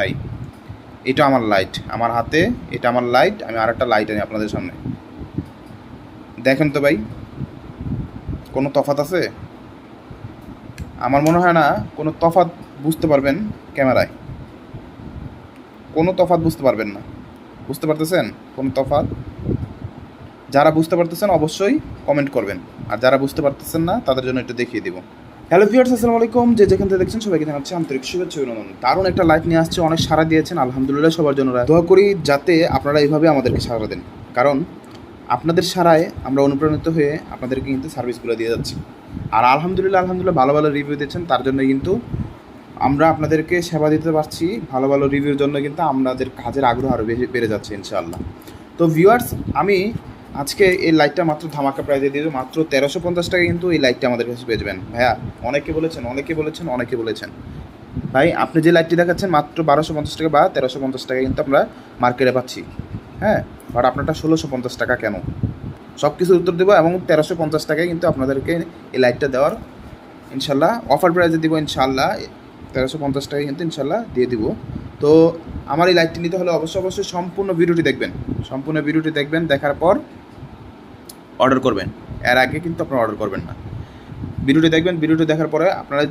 ভাই, এটা আমার লাইট আমার হাতে এটা আমার লাইট আমি আর একটা লাইট আনি আপনাদের সামনে। দেখেন তো ভাই, কোনো তফাত আছে? আমার মনে হয় না কোনো তফাত বুঝতে পারবেন ক্যামেরায়। কোনো তফাত বুঝতে পারবেন না। বুঝতে পারতেছেন কোনো তফাত যারা বুঝতে পারতেছেন অবশ্যই কমেন্ট করবেন। আর যারা বুঝতে পারতেছেন না, তাদের জন্য একটু দেখিয়ে দিব। হ্যালো ভিউয়ার্স, আসসালামু আলাইকুম। যে যেখান থেকে দেখছেন সবাইকে জানাচ্ছি আন্তরিক শুভেচ্ছা অভিনন্দন। দারুণ একটা লাইভ নিয়ে আসছে, অনেক সাড়া দিয়েছেন। আলহামদুলিল্লাহ সবার জন্য দোয়া করি যাতে আপনারা এইভাবে আমাদেরকে সাড়া দেন। কারণ আপনাদের সারায় আমরা অনুপ্রাণিত হয়ে আপনাদেরকে কিন্তু সার্ভিসগুলো দিয়ে যাচ্ছি। আর আলহামদুলিল্লাহ আলহামদুলিল্লাহ ভালো ভালো রিভিউ দিয়েছেন। তার জন্য কিন্তু আমরা আপনাদেরকে সেবা দিতে পারছি। ভালো ভালো রিভিউর জন্য কিন্তু আমাদের কাজের আগ্রহ আরও বেড়ে যাচ্ছে, ইনশাআল্লাহ। তো ভিউয়ার্স, আমি আজকে এই লাইটটা মাত্র ধামাকা প্রাইজে দিয়ে দেবো। মাত্র তেরোশো পঞ্চাশ টাকা কিন্তু এই লাইটটা আমাদের কাছে পেয়ে যাবেন। ভাইয়া, অনেকে বলেছেন অনেকে বলেছেন অনেকে বলেছেন। ভাই, আপনি যে লাইটটি দেখাচ্ছেন, মাত্র বারোশো পঞ্চাশ টাকা বা তেরোশো পঞ্চাশ টাকা কিন্তু আমরা মার্কেটে পাচ্ছি। হ্যাঁ বাট আপনারটা ষোলোশো পঞ্চাশ টাকা কেন? সব কিছুর উত্তর দেবো এবং তেরোশো পঞ্চাশ টাকায় কিন্তু আপনাদেরকে এই লাইটটা দেওয়ার ইনশাল্লাহ অফার প্রাইজে দিব ইনশাল্লাহ। তেরোশো পঞ্চাশ টাকায় কিন্তু ইনশাল্লাহ দিয়ে দিব। তো আমার এই লাইটটি নিতে হলে অবশ্যই অবশ্যই সম্পূর্ণ ভিডিওটি দেখবেন। সম্পূর্ণ ভিডিওটি দেখবেন, দেখার পর অর্ডার করবেন। এর আগে কিন্তু আপনারা অর্ডার করবেন না। ভিডিওটি দেখবেন, ভিডিওটি দেখার পরে আপনারা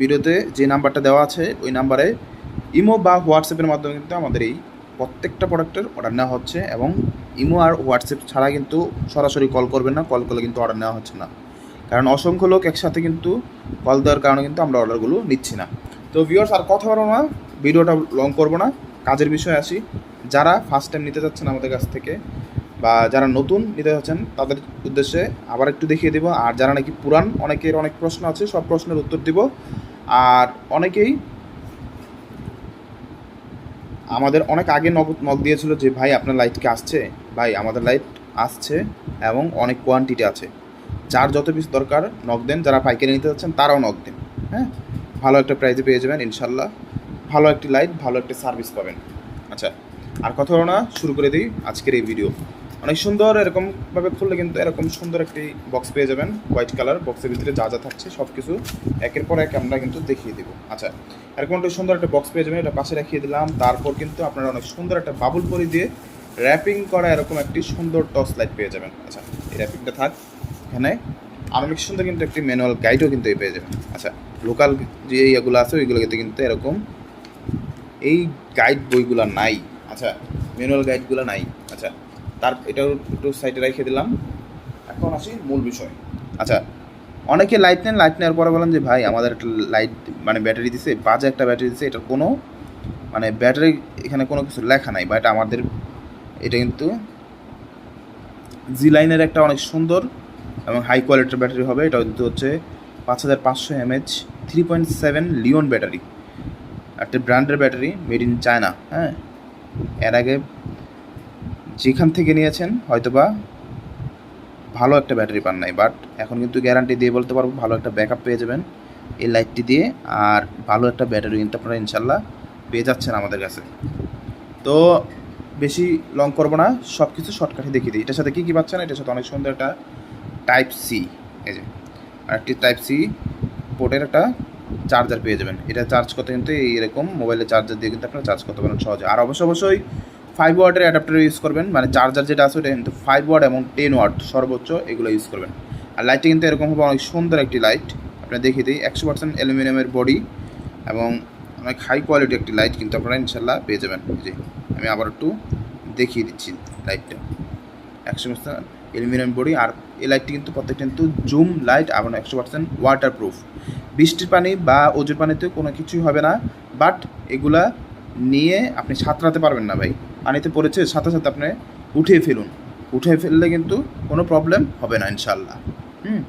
ভিডিওতে যে নাম্বারটা দেওয়া আছে, ওই নাম্বারে ইমো বা হোয়াটসঅ্যাপের মাধ্যমে কিন্তু আমাদের এই প্রত্যেকটা প্রোডাক্টের অর্ডার নেওয়া হচ্ছে এবং ইমো আর হোয়াটসঅ্যাপ ছাড়া কিন্তু সরাসরি কল করবেন না, কল করলে কিন্তু অর্ডার নেওয়া হচ্ছে না। কারণ অসংখ্য লোক একসাথে কিন্তু কল দেওয়ার কারণে কিন্তু আমরা অর্ডারগুলো নিচ্ছি না। তো ভিউয়ার্স আর কথা বলব না, ভিডিওটা লং করব না। কাজের বিষয়ে আসি। যারা ফার্স্ট টাইম নিতে চাচ্ছেন আমাদের কাছ থেকে বা যারা নতুন নিতে যাচ্ছেন, তাদের উদ্দেশ্যে আবার একটু দেখিয়ে দিব। আর যারা নাকি পুরান, অনেকের অনেক প্রশ্ন আছে, সব প্রশ্নের উত্তর দিব। আর অনেকেই আমাদের অনেক আগে নক নক দিয়েছিল যে, ভাই, আপনার লাইট কি আসছে? ভাই, আমাদের লাইট আসছে এবং অনেক কোয়ান্টিটি আছে। যার যত পিস দরকার, নক দেন। যারা পাইকারি নিতে যাচ্ছেন, তারাও নক দেন। হ্যাঁ? ভালো একটা প্রাইজে পেয়ে যাবেন ইনশাল্লাহ ভালো একটি লাইট ভালো একটা সার্ভিস পাবেন। আচ্ছা আর কথা হলো না, শুরু করে দিই আজকের এই ভিডিও অনেক সুন্দর এরকমভাবে খুললে কিন্তু এরকম সুন্দর একটি বক্স পেয়ে যাবেন। হোয়াইট কালার বক্সের ভিতরে যা যা থাকছে সব কিছু একের পর এক আমরা কিন্তু দেখিয়ে দেবো। আচ্ছা এরকম একটা সুন্দর একটা বক্স পেয়ে যাবেন, এটা পাশে রাখিয়ে দিলাম। তারপর কিন্তু আপনারা অনেক সুন্দর একটা বাবুল পরি দিয়ে র্যাপিং করা এরকম একটি সুন্দর টর্চ লাইট পেয়ে যাবেন। আচ্ছা এই র্যাপিংটা থাক, এখানে আর অনেক সুন্দর কিন্তু একটি ম্যানুয়াল গাইডও কিন্তু এই পেয়ে যাবেন। আচ্ছা লোকাল যে ইয়েগুলো আছে ওইগুলোতে কিন্তু এরকম এই গাইড বইগুলো নাই। আচ্ছা ম্যানুয়াল গাইডগুলো নাই। আচ্ছা তার এটাও একটু সাইডে রেখে দিলাম। এখন আসি মূল বিষয়। আচ্ছা অনেকে লাইট নেন লাইট নেওয়ার পরে বলেন যে, ভাই, আমাদের একটা লাইট মানে ব্যাটারি দিছে, বাজে একটা ব্যাটারি দিছে এটার কোনো মানে ব্যাটারি এখানে কোনো কিছু লেখা নাই বা এটা আমাদের, এটা কিন্তু জি লাইনের একটা অনেক সুন্দর এবং হাই কোয়ালিটির ব্যাটারি হবে। এটা কিন্তু হচ্ছে পাঁচ হাজার পাঁচশো mAh three point seven lion battery একটা ব্র্যান্ডের ব্যাটারি মেড ইন চায়না হ্যাঁ? এর আগে যেখান থেকে নিয়েছেন, হয়তোবা ভালো একটা ব্যাটারি পান নাই, বাট এখন কিন্তু গ্যারান্টি দিয়ে বলতে পারব ভালো একটা ব্যাকআপ পেয়ে যাবেন এই লাইটটি দিয়ে, আর ভালো একটা ব্যাটারি কিন্তু আপনারা ইনশাল্লাহ পেয়ে যাচ্ছেন আমাদের কাছে। তো বেশি লং করব না সব কিছু শর্টকাটে দেখিয়ে দিই। এটার সাথে কী কী পাচ্ছেন? এটার সাথে অনেক সুন্দর একটা টাইপ সি এই যে আর একটি টাইপ সি পোর্টের একটা চার্জার পেয়ে যাবেন। এটা চার্জ করতে কিন্তু এরকম মোবাইলের চার্জার দিয়ে কিন্তু আপনারা চার্জ করতে পারেন সহজে। আর অবশ্য অবশ্যই ফাইভ ওয়াটের অ্যাডাপ্টার ইউজ করবেন মানে চার্জার যেটা আছে ওটা কিন্তু ফাইভ ওয়াট এবং টেন ওয়াট সর্বোচ্চ এগুলো ইউজ করবেন। আর লাইটটা কিন্তু এরকম হবে, অনেক সুন্দর একটি লাইট আপনারা দেখিয়ে দিই, একশো পার্সেন্ট অ্যালুমিনিয়ামের বডি এবং অনেক হাই কোয়ালিটি একটি লাইট কিন্তু আপনারা ইনশাল্লাহ পেয়ে যাবেন। জি আমি আবার একটু দেখিয়ে দিচ্ছি লাইটটা একশো পার্সেন্ট অ্যালুমিনিয়াম বডি আর এই লাইটটি কিন্তু প্রত্যেকটা কিন্তু জুম লাইট এবং একশো পার্সেন্ট ওয়াটার প্রুফ বৃষ্টির পানি বা ওজুর পানিতে কোনো কিছুই হবে না বাট এগুলা নিয়ে আপনি সাঁতরাতে পারবেন না ভাই। পানিতে পড়েছে, সাথে সাথে আপনি উঠিয়ে ফেলুন। উঠিয়ে ফেললে কিন্তু কোনো প্রবলেম হবে না ইনশাল্লাহ হুম?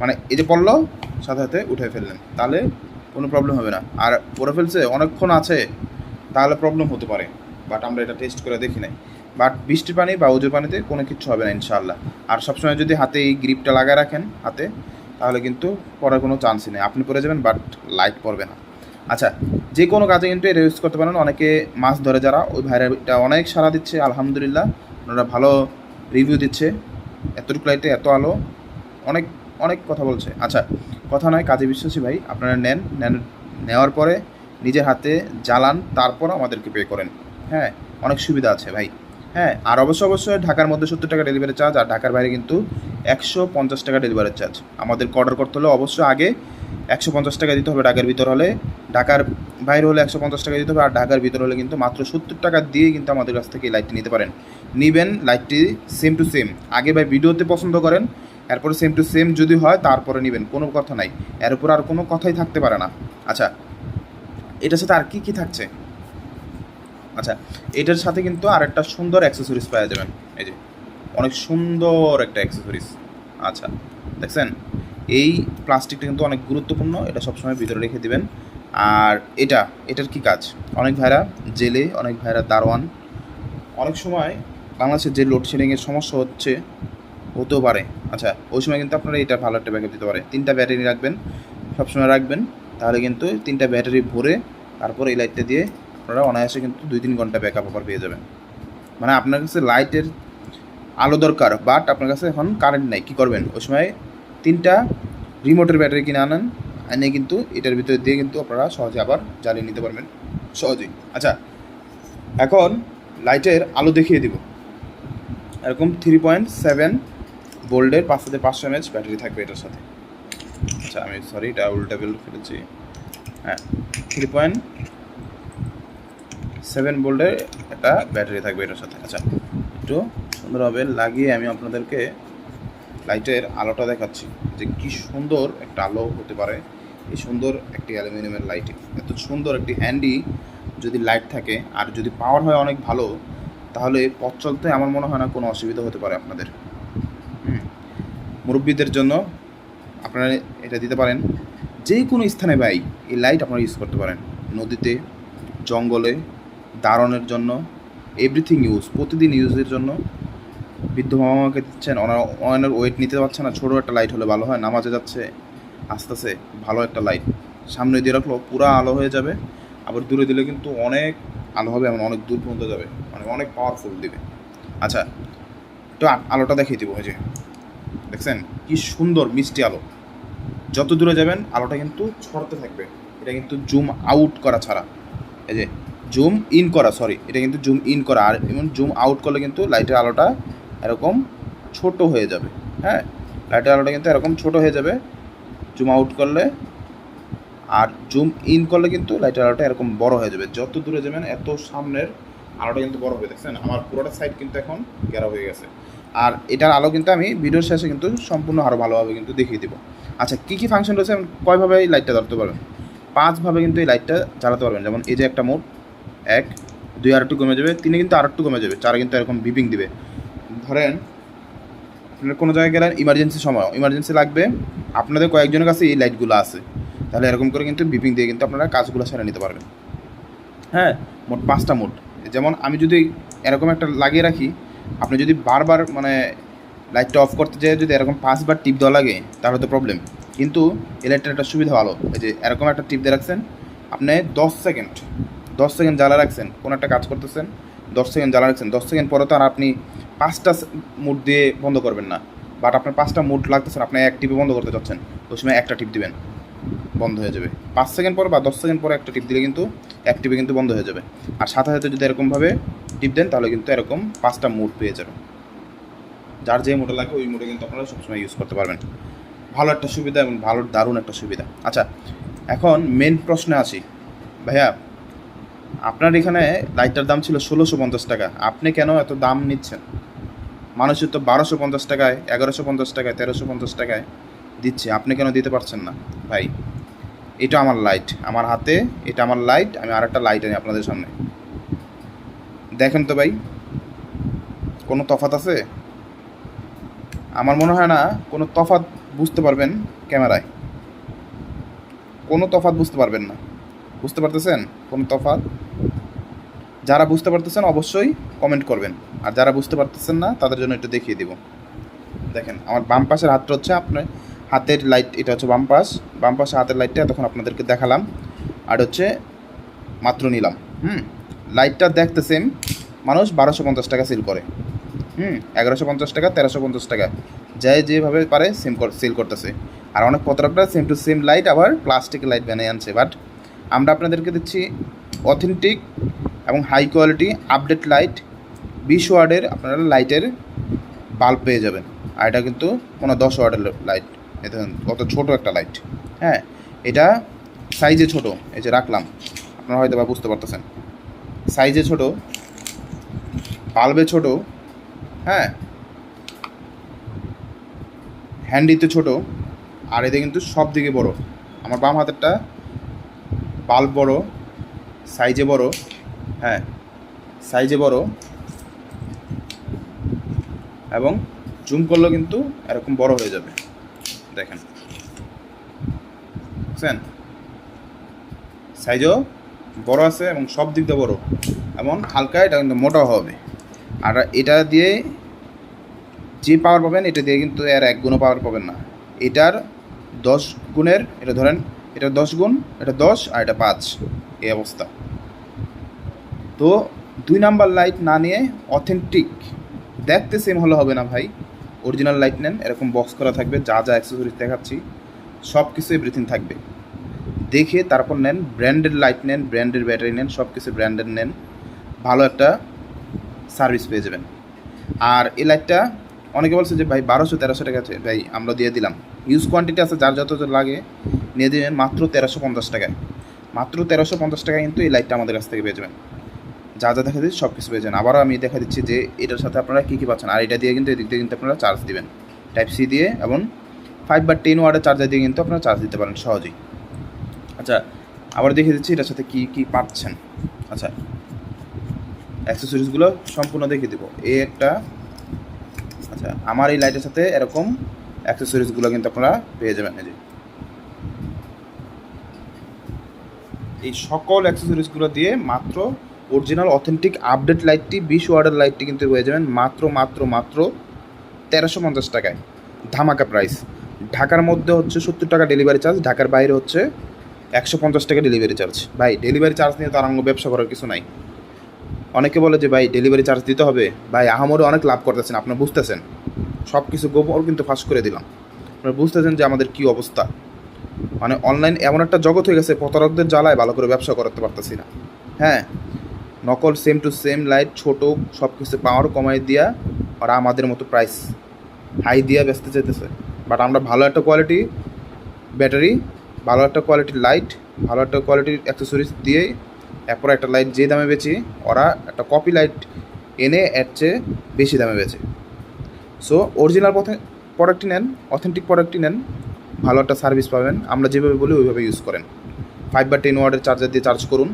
মানে এই যে পড়ল, সাথে সাথে উঠে ফেললেন, তাহলে কোনো প্রবলেম হবে না। আর পরে ফেলছে, অনেকক্ষণ আছে, তাহলে প্রবলেম হতে পারে। বাট আমরা এটা টেস্ট করে দেখি নাই। বাট বৃষ্টির পানি বা উজুর পানিতে কোনো কিছু হবে না ইনশাল্লাহ আর সবসময় যদি হাতে এই গ্রিপটা লাগায় রাখেন, হাতে, তাহলে কিন্তু পড়ার কোনো চান্সই নেই। আপনি পরে যাবেন বাট লাইট পড়বে না। আচ্ছা যে কোনো কাজে কিন্তু এটা ইউজ করতে পারেন। অনেকে মাছ ধরে যারা, ওই ভাইরা এটা অনেক সারা দিচ্ছে, আলহামদুলিল্লাহ। ওনারা ভালো রিভিউ দিচ্ছে। এতটুকু লাইটে এত আলো। অনেক অনেক কথা বলছে। আচ্ছা কথা নয়, কাজে বিশ্বাসী ভাই, আপনারা নেন। নেন, নেওয়ার পরে নিজের হাতে জ্বালান, তারপর আমাদেরকে পে করেন। হ্যাঁ অনেক সুবিধা আছে ভাই। হ্যাঁ আর অবশ্য অবশ্যই ঢাকার মধ্যে সত্তর টাকা ডেলিভারি চার্জ আর ঢাকার বাইরে কিন্তু একশো পঞ্চাশ টাকা ডেলিভারি চার্জ আমাদেরকে অর্ডার করতে হলে অবশ্যই আগে একশো পঞ্চাশ টাকা দিতে হবে ঢাকার ভিতর হলে। ঢাকার বাইরে হলে একশো পঞ্চাশ টাকা দিতে হবে, আর ঢাকার ভিতর হলে কিন্তু মাত্র সত্তর টাকা দিয়ে কিন্তু আমাদের কাছ থেকে লাইটটি নিতে পারেন। নিবেন লাইটটি সেম টু সেম আগে ভাই ভিডিওতে পছন্দ করেন, এরপরে সেম টু সেম যদি হয় তারপরে নেবেন, কোনো কথা নাই। এর উপর আর কোনো কথাই থাকতে পারে না। আচ্ছা এটার সাথে আর কি কি থাকছে? আচ্ছা এটার সাথে কিন্তু আর একটা সুন্দর অ্যাক্সেসরিজ পাওয়া যাবেন। এই যে, অনেক সুন্দর একটা অ্যাক্সেসরিজ আচ্ছা দেখছেন? এই প্লাস্টিকটা কিন্তু অনেক গুরুত্বপূর্ণ, এটা সবসময় ভিতরে রেখে দিবেন। আর এটা, এটার কি কাজ? অনেক ভাইরা জেলে, অনেক ভাইরা দারোয়ান। অনেক সময় বাংলাদেশের যে লোডশেডিংয়ের সমস্যা হচ্ছে, হতেও পারে। আচ্ছা ওই সময় কিন্তু আপনারা এটা ভালো একটা ব্যাকআপ দিতে পারে। তিনটা ব্যাটারি রাখবেন, সবসময় রাখবেন, তাহলে কিন্তু তিনটা ব্যাটারি ভরে তারপর এই লাইটটা দিয়ে আপনারা অনায়াসে কিন্তু দুই তিন ঘণ্টা ব্যাকআপ আবার পেয়ে যাবেন। মানে আপনার কাছে লাইটের আলো দরকার বাট আপনার কাছে এখন কারেন্ট নাই, কী করবেন? ওই সময় তিনটা রিমোটের ব্যাটারি কিনে আনেন, এনে কিন্তু এটার ভিতরে দিয়ে কিন্তু আপনারা সহজে আবার জ্বালিয়ে নিতে পারবেন। সহজেই। আচ্ছা এখন লাইটের আলো দেখিয়ে দিব। এরকম থ্রি পয়েন্ট সেভেন বোল্ডের পাঁচ হাজার পাঁচশো এমএচ ব্যাটারি থাকবে এটার সাথে। আচ্ছা আমি সরি এটা উল্টা বেল ফেলেছি। হ্যাঁ থ্রি পয়েন্ট সেভেন বোল্ডের একটা ব্যাটারি থাকবে এটার সাথে। আচ্ছা একটু সুন্দরভাবে লাগিয়ে আমি আপনাদেরকে লাইটের আলোটা দেখাচ্ছি যে কি সুন্দর একটা আলো হতে পারে এই সুন্দর একটি অ্যালুমিনিয়ামের লাইট। এত সুন্দর একটি হ্যান্ডি যদি লাইট থাকে আর যদি পাওয়ার হয় অনেক ভালো, তাহলে পথ চলতে আমার মনে হয় না কোনো অসুবিধা হতে পারে আপনাদের। মুরব্বীদের জন্য আপনারা এটা দিতে পারেন। যে কোনো স্থানে ভাই এই লাইট আপনারা ইউজ করতে পারেন। নদীতে, জঙ্গলে দারণের জন্য এভরিথিং ইউজ প্রতিদিন ইউজের জন্য। বৃদ্ধ মামাকে দিচ্ছেন, ওনার ওনার ওয়েট নিতে পারছে না, ছোটো একটা লাইট হলে ভালো হয়, নামাজে যাচ্ছে, আস্তে আস্তে ভালো একটা লাইট সামনে দিয়ে রাখল, পুরো আলো হয়ে যাবে, আবার দূরে দিলে কিন্তু অনেক আলো হবে, এমন অনেক দূর পর্যন্ত যাবে মানে অনেক পাওয়ারফুল দিবে। আচ্ছা একটু আলোটা দেখিয়ে দিব ওই যে, দেখছেন? কি সুন্দর, মিষ্টি আলো। যত দূরে যাবেন, আলোটা কিন্তু ছড়তে থাকবে, এটা কিন্তু জুম আউট করা ছাড়া। এই যে জুম ইন করা সরি এটা কিন্তু জুম ইন করা। আর এমন জুম আউট করলে কিন্তু লাইটের আলোটা এরকম ছোট হয়ে যাবে হ্যাঁ? লাইটের আলোটা কিন্তু এরকম ছোট হয়ে যাবে। জুম আউট করলে আর জুম ইন করলে কিন্তু লাইটের আলোটা এরকম বড় হয়ে যাবে। যত দূরে যাবেন, এত সামনের আলোটা কিন্তু বড় হয়ে দেখছেন? আমার পুরোটা সাইড কিন্তু এখন গেরা হয়ে গেছে। আর এটার আলো কিন্তু আমি ভিডিওর শেষে কিন্তু সম্পূর্ণ আরও ভালোভাবে কিন্তু দেখিয়ে দিব। আচ্ছা কী কী ফাংশন রয়েছে? এবং কয়ভাবে এই লাইটটা ধরতে পারবেন? পাঁচভাবে কিন্তু এই লাইটটা জ্বালাতে পারবেন। যেমন এই যে একটা মোড এক, দুই আর একটু কমে যাবে, তিনে কিন্তু আর একটু কমে যাবে, চারে কিন্তু এরকম বিপিং দিবে। ধরেন, আপনার কোনো জায়গায় গেলেন ইমার্জেন্সি সময় ইমার্জেন্সি লাগবে, আপনাদের কয়েকজনের কাছে এই লাইটগুলো আছে। তাহলে এরকম করে কিন্তু বিপিং দিয়ে কিন্তু আপনারা কাজগুলো সেরে নিতে পারবেন। হ্যাঁ মোট পাঁচটা মোট। যেমন আমি যদি এরকম একটা লাগিয়ে রাখি, আপনি যদি বারবার মানে লাইটটা অফ করতে যেয়ে যদি এরকম পাঁচবার টিপ দেওয়া লাগে, তাহলে তো প্রবলেম কিন্তু এই লাইটটার একটা সুবিধা ভালো, এই যে এরকম একটা টিপ দিয়ে রাখছেন, আপনি দশ সেকেন্ড দশ সেকেন্ড জ্বালা রাখছেন, কোনো একটা কাজ করতেছেন, দশ সেকেন্ড জ্বালা রাখছেন, দশ সেকেন্ড পরে তো আর আপনি পাঁচটা মুড দিয়ে বন্ধ করবেন না। বাট আপনার পাঁচটা মুড লাগতেছেন আপনি এক টিপে বন্ধ করতে চাচ্ছেন ওই সময় একটা টিপ দিবেন, বন্ধ হয়ে যাবে। পাঁচ সেকেন্ড পর বা দশ সেকেন্ড পরে একটা টিপ দিলে কিন্তু এক টিপে কিন্তু বন্ধ হয়ে যাবে। আর সাথে সাথে যদি এরকমভাবে টিপ দেন, তাহলে কিন্তু এরকম পাঁচটা মুড পেয়ে যাবেন। যার যে মোডে লাগে, ওই মোডে কিন্তু আপনারা সবসময় ইউজ করতে পারবেন। ভালো একটা সুবিধা এবং ভালো দারুণ একটা সুবিধা। আচ্ছা এখন মেন প্রশ্নে আসি। ভাইয়া আপনার এখানে লাইটটার দাম ছিল ষোলোশো পঞ্চাশ টাকা। আপনি কেন এত দাম নিচ্ছেন? মানুষের তো বারোশো পঞ্চাশ টাকায়, এগারোশো পঞ্চাশ টাকায়, তেরোশো পঞ্চাশ টাকায় দিচ্ছে। আপনি কেন দিতে পারছেন না? ভাই, এটা আমার লাইট আমার হাতে, এটা আমার লাইট আমি আর একটা লাইট আনি আপনাদের সামনে। দেখেন তো ভাই, কোনো তফাত আছে? আমার মনে হয় না কোনো তফাত বুঝতে পারবেন ক্যামেরায়। কোনো তফাত বুঝতে পারবেন না। বুঝতে পারতেছেন কোনো তফাত যারা বুঝতে পারতেছেন অবশ্যই কমেন্ট করবেন। আর যারা বুঝতে পারতেছেন না, তাদের জন্য একটু দেখিয়ে দিব। দেখেন, আমার বাম পাশের হাতটা হচ্ছে আপনার হাতের লাইট এটা হচ্ছে বাম পাশ। বাম পাশে হাতের লাইটটা তখন আপনাদেরকে দেখালাম। আর হচ্ছে মাত্র নিলাম। হুম লাইটটা দেখতে সেম মানুষ বারোশো পঞ্চাশ টাকা সেল করে। হুম, এগারোশো পঞ্চাশ টাকা, তেরোশো পঞ্চাশ টাকা। যাই যেভাবে পারে সেম সেল করতেছে। আর অনেক পত্রকটা সেম টু সেম লাইট আবার প্লাস্টিকের লাইট বানিয়ে আনছে। বাট আমরা আপনাদেরকে দিচ্ছি অথেন্টিক এবং হাই কোয়ালিটি আপডেট লাইট বিশ ওয়ার্ডের আপনারা লাইটের বাল্ব পেয়ে যাবেন। আর এটা কিন্তু কোনো দশ ওয়ার্ডের লাইট দেখুন, কত ছোটো একটা লাইট হ্যাঁ এটা সাইজে ছোট, এই যে রাখলাম। আপনারা হয়তো বা বুঝতে পারতেছেন। সাইজে ছোট বাল্বে ছোট হ্যাঁ হ্যান্ডিতে ছোট, আর এতে কিন্তু সব দিকে বড়। আমার বাম হাতেরটা বাল্ব বড় সাইজে বড়। হ্যাঁ সাইজে বড় এবং জুম করলেও কিন্তু এরকম বড় হয়ে যাবে। দেখেন। বুঝছেন? সাইজও বড় আছে এবং সব দিক দিয়ে বড়। এবং হালকা, এটা কিন্তু মোটাও হবে। আর এটা দিয়ে যে পাওয়ার পাবেন, এটা দিয়ে কিন্তু এর এক গুণও পাওয়ার পাবেন না। এটার দশ গুণের, এটা ধরেন, এটা দশ গুণ, এটা দশ, আর এটা পাঁচ। এই অবস্থা। তো দুই নাম্বার লাইট না নিয়ে অথেন্টিক দেখতে সেম হলে হবে না ভাই। অরিজিনাল লাইট নেন, এরকম বক্স করা থাকবে, যা যা অ্যাক্সেসরিজ দেখাচ্ছি সব কিছু এভরিথিং থাকবে। দেখে তারপর নেন ব্র্যান্ডেড লাইট নেন ব্র্যান্ডের ব্যাটারি নেন সব কিছু ব্র্যান্ডেড নেন, ভালো একটা সার্ভিস পেয়ে যাবেন। আর এই লাইটটা অনেকে বলছে যে, ভাই, বারোশো, তেরোশো টাকা আছে। ভাই, আমরা দিয়ে দিলাম। ইউজ কোয়ান্টিটি আছে, যার যত যত লাগে, নিয়ে দিবেন মাত্র তেরোশো পঞ্চাশ টাকায়। মাত্র তেরোশো পঞ্চাশ টাকায় কিন্তু এই লাইটটা আমাদের কাছ থেকে পেয়ে যাবেন। যা যা দেখা দিচ্ছি সব কিছু পেয়ে যাবেন আবারও আমি দেখা দিচ্ছি যে এটার সাথে আপনারা কী কী পাচ্ছেন। আর এটা দিয়ে কিন্তু এদিক দিয়ে কিন্তু আপনারা চার্জ দিবেন। টাইপ সি দিয়ে এবং ফাইভ বা টেন ওয়ার্ডের চার্জার দিয়ে কিন্তু আপনারা চার্জ দিতে পারেন সহজেই। আচ্ছা আবার দেখে দিচ্ছি এটার সাথে কী কী পাচ্ছেন। আচ্ছা অ্যাক্সেসরিজগুলো সম্পূর্ণ দেখে দেবো। এই একটা আচ্ছা আমার এই লাইটের সাথে এরকম অ্যাক্সেসরিজগুলো কিন্তু আপনারা পেয়ে যাবেন। এই যে, এই সকল অ্যাক্সেসরিজগুলো দিয়ে মাত্র অরিজিনাল, অথেন্টিক, আপডেট লাইটটি, বিশ ওয়ার্ডের লাইটটি কিন্তু পেয়ে যাবেন মাত্র মাত্র মাত্র তেরোশো পঞ্চাশ টাকায়। ধামাকা প্রাইস ঢাকার মধ্যে হচ্ছে সত্তর টাকা ডেলিভারি চার্জ ঢাকার বাইরে হচ্ছে একশো পঞ্চাশ টাকা ডেলিভারি চার্জ ভাই ডেলিভারি চার্জ নিয়ে তার অঙ্গ ব্যবসা করার কিছু নাই। অনেকে বলে যে, ভাই ডেলিভারি চার্জ দিতে হবে। ভাই, আহামরে অনেক লাভ করতেছেন, আপনার বুঝতেছেন। সব কিছু গোবর কিন্তু ফাঁস করে দিলাম। আপনারা বুঝতেছেন যে আমাদের কি অবস্থা। মানে অনলাইন এমন একটা জগৎ হয়ে গেছে, প্রতারকদের জ্বালায় ভালো করে ব্যবসা করতে পারতেছি না। হ্যাঁ নকল সেম টু সেম লাইট ছোট সব কিছু পাওয়ার কমাই দিয়া ওরা আমাদের মতো প্রাইস হাই দিয়া বেচতে চাইতেছে। বাট আমরা ভালো একটা কোয়ালিটি ব্যাটারি ভালো একটা কোয়ালিটির লাইট ভালো একটা কোয়ালিটির অ্যাক্সেসরিজ দিয়ে এরপর একটা লাইট যে দামে বেচি, ওরা একটা কপি লাইট এনে এর চেয়ে বেশি দামে বেচে। সো অরিজিনাল প্রোডাক্টটি নেন অথেন্টিক প্রোডাক্টটি নেন, ভালো একটা সার্ভিস পাবেন। আমরা যেভাবে বলি, ওইভাবে ইউজ করেন। ফাইভ বা টেন ওয়ার্ডের চার্জার দিয়ে চার্জ করুন।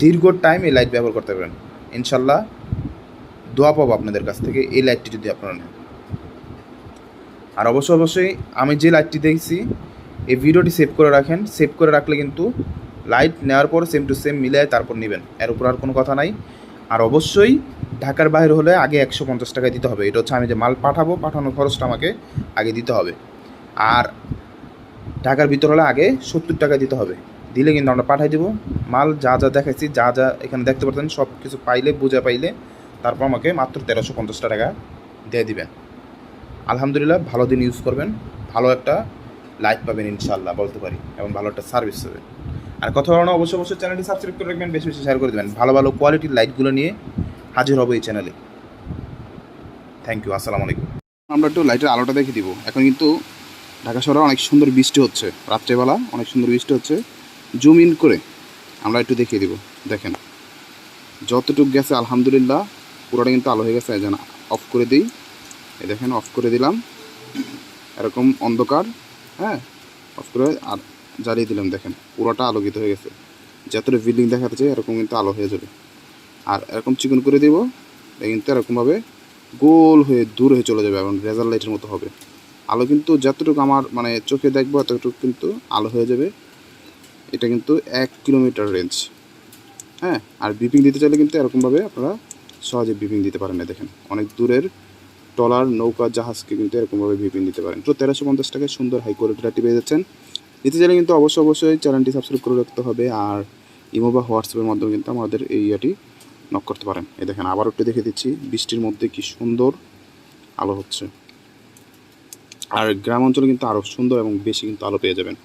দীর্ঘ টাইম এই লাইট ব্যবহার করতে পারেন। ইনশাল্লাহ দোয়া পাবো আপনাদের কাছ থেকে এই লাইটটি যদি আপনারা নেন। আর অবশ্যই অবশ্যই আমি যে লাইটটি দেখছি, এই ভিডিওটি সেভ করে রাখেন। সেভ করে রাখলে কিন্তু লাইট নেওয়ার পর সেম টু সেম মিলে তারপর নেবেন। এর উপর আর কোনো কথা নাই। আর অবশ্যই ঢাকার বাইরে হলে আগে একশো পঞ্চাশ টাকা দিতে হবে। এটা হচ্ছে আমি যে মাল পাঠাবো, পাঠানোর খরচটা আমাকে আগে দিতে হবে। আর ঢাকার ভিতর হলে আগে সত্তর টাকা দিতে হবে। দিলে কিন্তু আমরা পাঠাই দেবো। মাল যা যা দেখাইছি, যা যা এখানে দেখতে পারতেন সব কিছু পাইলে, বুঝে পাইলে তারপর আমাকে মাত্র তেরোশো পঞ্চাশ টাকা দিয়ে দিবেন। আলহামদুলিল্লাহ, ভালো দিন ইউজ করবেন। ভালো একটা লাইট পাবেন ইনশাল্লাহ বলতে পারি। এবং ভালো একটা সার্ভিস পাবেন আর কথা বলানো অবশ্যই অবশ্যই চ্যানেলটি সাবস্ক্রাইব করে রাখবেন, বেশি বেশি শেয়ার করে দেবেন। ভালো ভালো কোয়ালিটির লাইটগুলো নিয়ে হাজির হব এই চ্যানেলে থ্যাংক ইউ আসসালামু আলাইকুম। আমরা একটু লাইটের আলোটা দেখে দিব। এখন কিন্তু ঢাকা শহরে অনেক সুন্দর বৃষ্টি হচ্ছে। রাত্রেবেলা অনেক সুন্দর বৃষ্টি হচ্ছে। জুম ইন করে আমরা একটু দেখিয়ে দিব। দেখেন, যতটুকু গেছে, আলহামদুলিল্লাহ, পুরোটা কিন্তু আলো হয়ে গেছে। যেন অফ করে দিই। এই দেখেন, অফ করে দিলাম। এরকম অন্ধকার হ্যাঁ অফ করে আর জ্বালিয়ে দিলাম, দেখেন, পুরোটা আলোকিত হয়ে গেছে। যতটা বিল্ডিং দেখাচ্ছে এরকম কিন্তু আলো হয়ে যাবে। আর এরকম চিকন করে দিব কিন্তু এরকমভাবে গোল হয়ে, দূর হয়ে চলে যাবে এবং রেজাল্ট লাইটের মতো হবে। আলো কিন্তু যতটুকু আমার মানে চোখে দেখব এতটুকু কিন্তু আলো হয়ে যাবে। এটা কিন্তু এক কিলোমিটার রেঞ্জ হ্যাঁ আর বিপিং দিতে চাইলে কিন্তু এরকমভাবে আপনারা সহজে বিপিং দিতে পারেন। না দেখেন, অনেক দূরের ট্রলার নৌকা, জাহাজকে কিন্তু এরকমভাবে ভিপিন দিতে পারেন। তো তেরোশো পঞ্চাশ টাকায় সুন্দর হাই কোয়ালিটি লাইটটি পেয়ে যাচ্ছেন। নিতে চাইলে কিন্তু অবশ্যই অবশ্যই চ্যানেলটি সাবস্ক্রাইব করে রাখতে হবে আর ইমো বা হোয়াটসঅ্যাপের মাধ্যমে কিন্তু আমাদের এই ইয়াটি নক করতে পারেন। এই দেখেন আবার একটু দেখে দিচ্ছি, বৃষ্টির মধ্যে কি সুন্দর আলো হচ্ছে। আর গ্রাম অঞ্চলে কিন্তু আরও সুন্দর এবং বেশি কিন্তু আলো পেয়ে যাবেন।